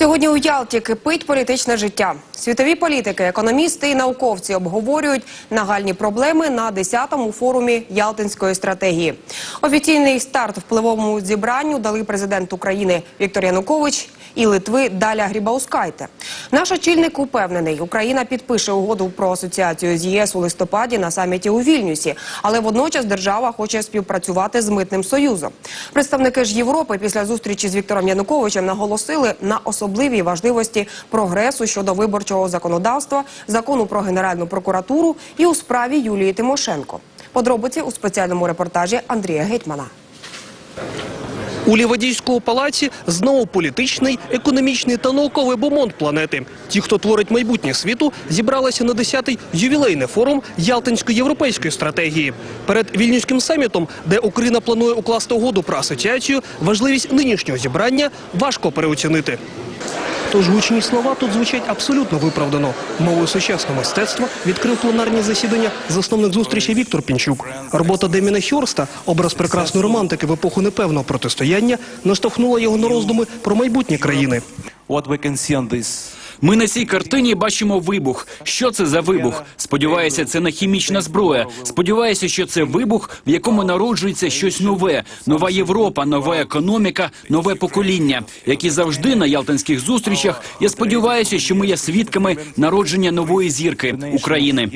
Сьогодні у Ялті кипить політичне життя. Світові політики, економісти і науковці обговорюють нагальні проблеми на 10-му форумі Ялтинської стратегії. Офіційний старт впливовому зібранню дали президент України Віктор Янукович і Литви Даля Грібаускайте. Наш очільник упевнений, Україна підпише угоду про асоціацію з ЄС у листопаді на саміті у Вільнюсі, але водночас держава хоче співпрацювати з митним союзом. Представники ж Європи після зустрічі з Віктором Януковичем наголосили на особливій важливості прогресу щодо виборчого законодавства, закону про генеральну прокуратуру і у справі Юлії Тимошенко. Подробиці у спеціальному репортажі Андрія Гетьмана. У Лівадійському палаці знову політичний, економічний та науковий бомонд планети. Ті, хто творить майбутнє світу, зібралися на 10-й ювілейний форум Ялтинської європейської стратегії. Перед вільнюським самітом, де Україна планує укласти угоду про асоціацію, важливість нинішнього зібрання важко переоцінити. Тож гучні слова тут звучать абсолютно виправдано. Мовою сучасного мистецтва відкрив пленарні засідання засновник зустрічі Віктор Пінчук. Робота Деміна Хьорста, образ прекрасної романтики в епоху непевного протистояння, наштовхнула його на роздуми про майбутнє країни. Ми на цій картині бачимо вибух. Що це за вибух? Сподіваюся, це не хімічна зброя. Сподіваюся, що це вибух, в якому народжується щось нове, нова Європа, нова економіка, нове покоління. Як і завжди на ялтинських зустрічах. Я сподіваюся, що ми є свідками народження нової зірки України.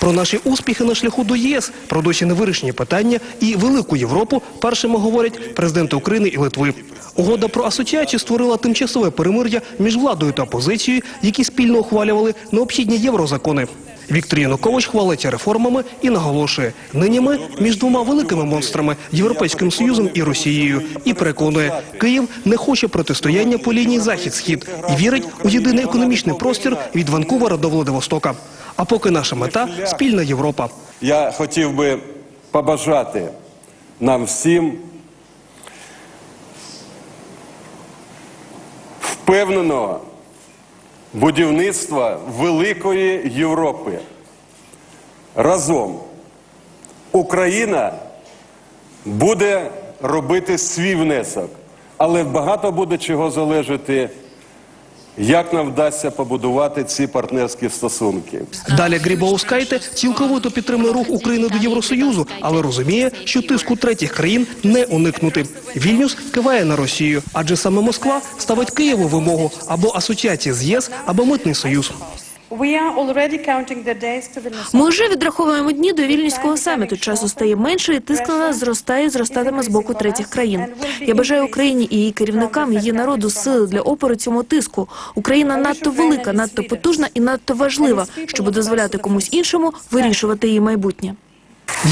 Про наші успіхи на шляху до ЄС, про досі невирішені питання і велику Європу першими говорять президенти України і Литви. Угода про асоціацію створила тимчасове перемир'я між владою та опозицією, які спільно ухвалювали необхідні єврозакони. Віктор Янукович хвалиться реформами і наголошує, нині ми між двома великими монстрами Європейським Союзом і Росією. І переконує, Київ не хоче протистояння по лінії захід-схід і вірить у єдиний економічний простір від Ванкувера до Владивостока. А поки наша мета спільна Європа. Я хотів би побажати нам всім впевненого будівництва великої Європи. Разом Україна буде робити свій внесок, але багато буде чого залежати, як нам вдасться побудувати ці партнерські стосунки. Далі Грібоускайте цілковито підтримує рух України до Євросоюзу, але розуміє, що тиску третіх країн не уникнути. Вільнюс киває на Росію, адже саме Москва ставить Києву вимогу або асоціації з ЄС, або митний союз. Ми вже відраховуємо дні до вільнівського саміту. Часу стає менше, і тиск на нас зростає, і зростатиме з боку третіх країн. Я бажаю Україні і її керівникам, її народу сили для опору цьому тиску. Україна надто велика, надто потужна і надто важлива, щоб дозволяти комусь іншому вирішувати її майбутнє.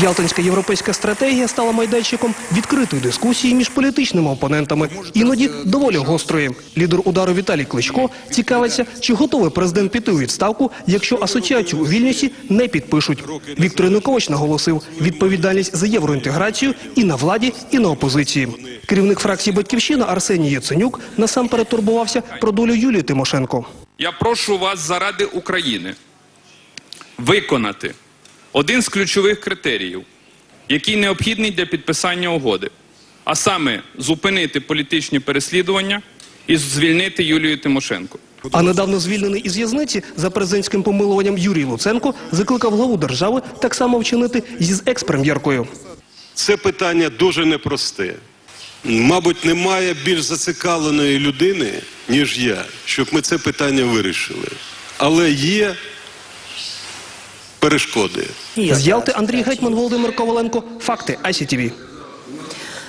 Ялтинська європейська стратегія стала майданчиком відкритої дискусії між політичними опонентами, іноді доволі гострої. Лідер удару Віталій Кличко цікавиться, чи готовий президент піти у відставку, якщо асоціацію у Вільнюсі не підпишуть. Віктор Янукович наголосив, відповідальність за євроінтеграцію і на владі, і на опозиції. Керівник фракції Батьківщина Арсеній Яценюк насамперед турбувався про долю Юлії Тимошенко. Я прошу вас заради України виконати один з ключових критеріїв, який необхідний для підписання угоди, а саме зупинити політичні переслідування і звільнити Юлію Тимошенко. А недавно звільнений із в'язниці за президентським помилуванням Юрій Луценко закликав главу держави так само вчинити і з екс-прем'єркою. Це питання дуже непросте. Мабуть, немає більш зацікавленої людини, ніж я, щоб ми це питання вирішили. Але є перешкоди. З Ялти Андрій Гетьман, Володимир Коваленко. Факти ICTV.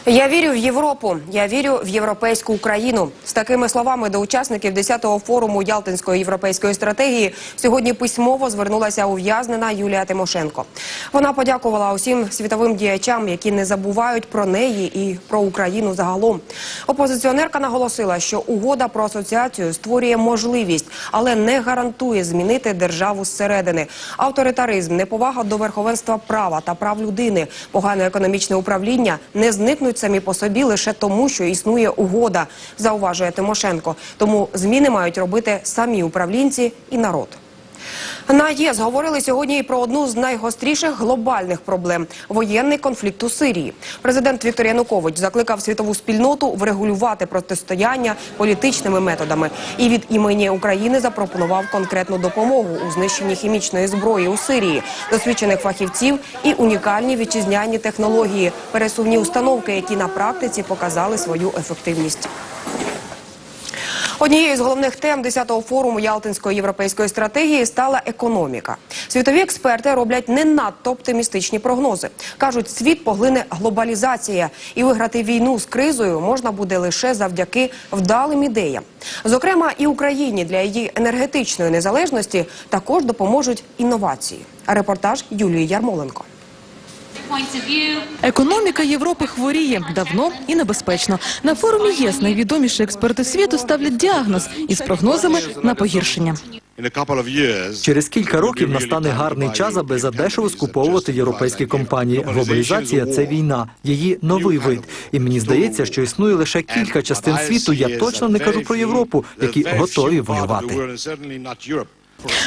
Я вірю в Європу. Я вірю в європейську Україну. З такими словами до учасників 10-го форуму Ялтинської європейської стратегії сьогодні письмово звернулася ув'язнена Юлія Тимошенко. Вона подякувала усім світовим діячам, які не забувають про неї і про Україну загалом. Опозиціонерка наголосила, що угода про асоціацію створює можливість, але не гарантує змінити державу зсередини. Авторитаризм, неповага до верховенства права та прав людини, погане економічне управління не зникнуть самі по собі лише тому, що існує угода, зауважує Тимошенко. Тому зміни мають робити самі управлінці і народ. На ЄС говорили сьогодні і про одну з найгостріших глобальних проблем воєнний конфлікт у Сирії. Президент Віктор Янукович закликав світову спільноту врегулювати протистояння політичними методами і від імені України запропонував конкретну допомогу у знищенні хімічної зброї у Сирії, досвідчених фахівців і унікальні вітчизняні технології, пересувні установки, які на практиці показали свою ефективність. Однією з головних тем 10-го форуму Ялтинської європейської стратегії стала економіка. Світові експерти роблять не надто оптимістичні прогнози. кажуть, світ поглине глобалізація, і виграти війну з кризою можна буде лише завдяки вдалим ідеям. Зокрема, і Україні для її енергетичної незалежності також допоможуть інновації. Репортаж Юлії Ярмоленко. Економіка Європи хворіє давно і небезпечно. На форумі ЄС найвідоміші експерти світу ставлять діагноз із прогнозами на погіршення. Через кілька років настане гарний час, аби задешево скуповувати європейські компанії. Глобалізація це війна, її новий вид. І мені здається, що існує лише кілька частин світу. Я точно не кажу про Європу, які готові воювати.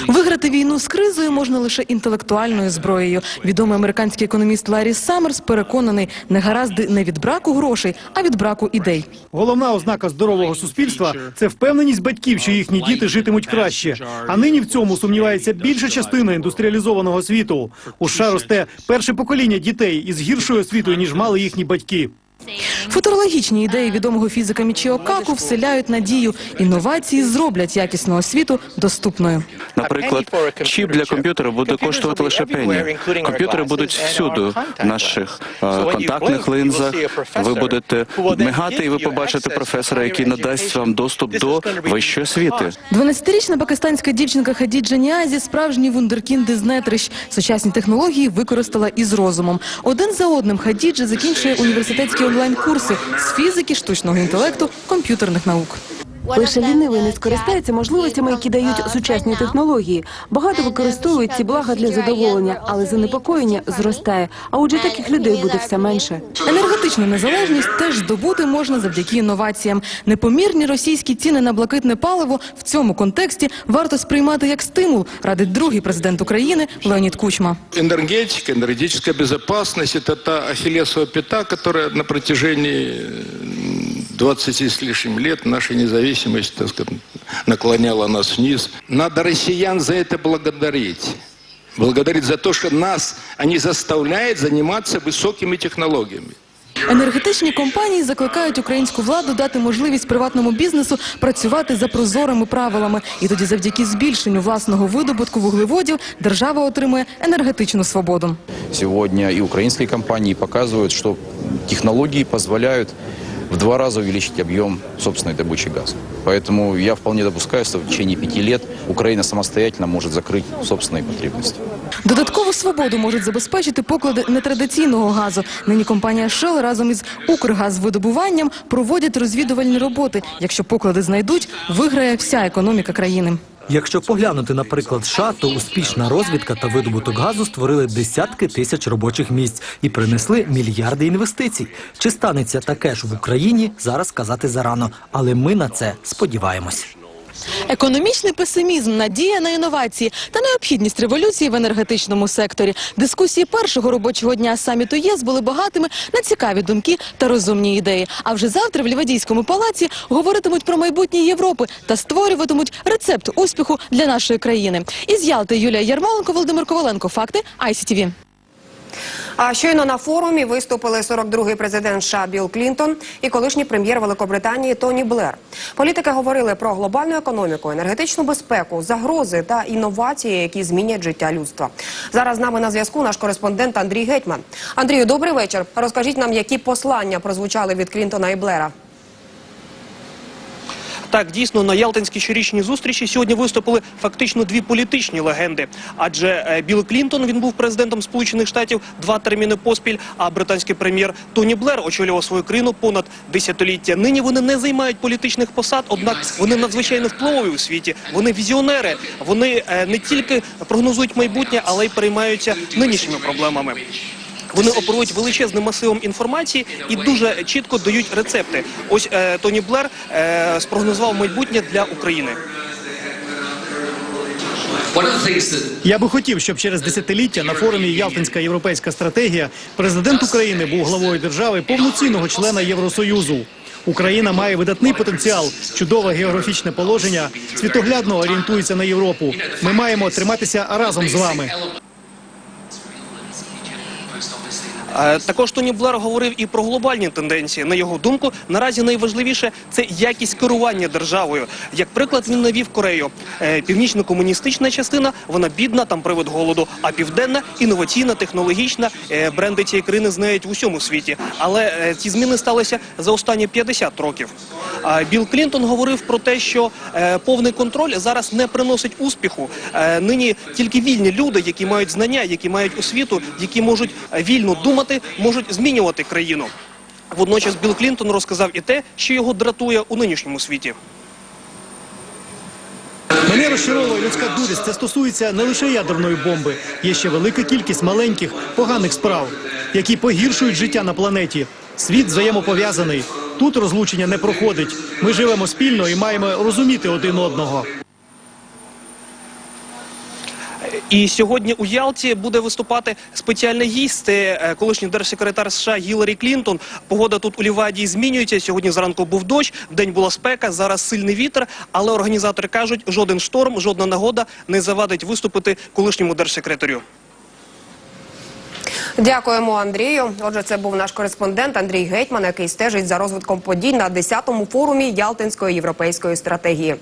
Виграти війну з кризою можна лише інтелектуальною зброєю. Відомий американський економіст Ларі Саммерс переконаний, негаразди не від браку грошей, а від браку ідей. Головна ознака здорового суспільства це впевненість батьків, що їхні діти житимуть краще. А нині в цьому сумнівається більша частина індустріалізованого світу. У США росте перше покоління дітей із гіршою освітою, ніж мали їхні батьки. Футурологічні ідеї відомого фізика Мічіо Каку вселяють надію. Інновації зроблять якісну освіту доступною. Наприклад, чіп для комп'ютера буде коштувати лише пені. Комп'ютери будуть всюди в наших е, контактних линзах. Ви будете мигати, і ви побачите професора, який надасть вам доступ до вищої освіти. 12-річна пакистанська дівчинка Хадіджа Ніазі – справжній вундеркінд із нетрищ. Сучасні технології використала із розумом. Один за одним Хадіджа закінчує університетські онлайн-курси з фізики, штучного інтелекту, комп'ютерних наук. Лише лінивий не скористається можливостями, які дають сучасні технології. Багато використовують ці блага для задоволення, але занепокоєння зростає. А отже, таких людей буде все менше. Енергетичну незалежність теж здобути можна завдяки інноваціям. Непомірні російські ціни на блакитне паливо в цьому контексті варто сприймати як стимул, радить другий президент України Леонід Кучма. Энергетика, энергетическая безопасность – это та ахиллесова пята, которая на протяжении м, 20 с лишним лет нашей независимости, так сказать, наклоняла нас вниз. Надо россиян за это благодарить. Благодарить за то, что нас они заставляют заниматься высокими технологиями. Енергетичні компанії закликають українську владу дати можливість приватному бізнесу працювати за прозорими правилами. І тоді, завдяки збільшенню власного видобутку вуглеводів, держава отримує енергетичну свободу. Сегодня и украинские компании показывают, что технологии позволяют в два раза увеличить объем собственной добычи газа. Поэтому я вполне допускаю, что в течение пяти лет Украина самостоятельно может закрыть собственные потребности. Додаткову свободу можуть забезпечити поклади нетрадиційного газу. Нині компанія Shell разом із Укргазвидобуванням проводять розвідувальні роботи. Якщо поклади знайдуть, виграє вся економіка країни. Якщо поглянути, наприклад, США, то успішна розвідка та видобуток газу створили десятки тисяч робочих місць і принесли мільярди інвестицій. Чи станеться таке ж в Україні, зараз казати зарано, але ми на це сподіваємось. Економічний песимізм, надія на інновації та необхідність революції в енергетичному секторі. Дискусії першого робочого дня саміту ЄС були багатими на цікаві думки та розумні ідеї. А вже завтра в Лівадійському палаці говоритимуть про майбутнє Європи та створюватимуть рецепт успіху для нашої країни. Із Ялти Юлія Ярмоленко, Володимир Коваленко. Факти ICTV. А щойно на форумі виступили 42-й президент США Білл Клінтон і колишній прем'єр Великобританії Тоні Блер. Політики говорили про глобальну економіку, енергетичну безпеку, загрози та інновації, які змінять життя людства. Зараз з нами на зв'язку наш кореспондент Андрій Гетьман. Андрію, добрий вечір. Розкажіть нам, які послання прозвучали від Клінтона і Блера. Так, дійсно, на Ялтинській щорічній зустрічі сьогодні виступили фактично дві політичні легенди. Адже е, Білл Клінтон він був президентом Сполучених Штатів два терміни поспіль. А британський прем'єр Тоні Блер очолював свою країну понад десятиліття. Нині вони не займають політичних посад, однак вони надзвичайно впливові у світі. Вони візіонери. Вони е, не тільки прогнозують майбутнє, але й переймаються нинішніми проблемами. Вони оперують величезним масивом інформації і дуже чітко дають рецепти. Ось е, Тоні Блер е, спрогнозував майбутнє для України. Я би хотів, щоб через десятиліття на форумі Ялтинська європейська стратегія президент України був главою держави повноцінного члена Євросоюзу. Україна має видатний потенціал, чудове географічне положення, світоглядно орієнтується на Європу. Ми маємо триматися разом з вами. Е, Також Тоні Блер говорив і про глобальні тенденції. На його думку, наразі найважливіше це якість керування державою. Як приклад, він навів Корею. Е, Північно-комуністична частина вона бідна, там привид голоду. А південна інноваційна, технологічна. Е, Бренди цієї країни знають в усьому світі. Але е, ці зміни сталися за останні 50 років. Білл Клінтон говорив про те, що е, повний контроль зараз не приносить успіху. Е, нині тільки вільні люди, які мають знання, які мають освіту, які можуть е, вільно думати, можуть змінювати країну. Водночас Білл Клінтон розказав і те, що його дратує у нинішньому світі. Мене розчаровує людська дурість. Це стосується не лише ядерної бомби. Є ще велика кількість маленьких поганих справ, які погіршують життя на планеті. Світ взаємопов'язаний. Тут розлучення не проходить. Ми живемо спільно і маємо розуміти один одного. І сьогодні у Ялті буде виступати спеціальний гість. Е, колишній держсекретар США Гіларі Клінтон. Погода тут у Лівадії змінюється. Сьогодні зранку був дощ, вдень була спека, зараз сильний вітер. Але організатори кажуть, жоден шторм, жодна нагода не завадить виступити колишньому держсекретарю. Дякуємо, Андрію. Отже, це був наш кореспондент Андрій Гетьман, який стежить за розвитком подій на 10-му форумі Ялтинської європейської стратегії.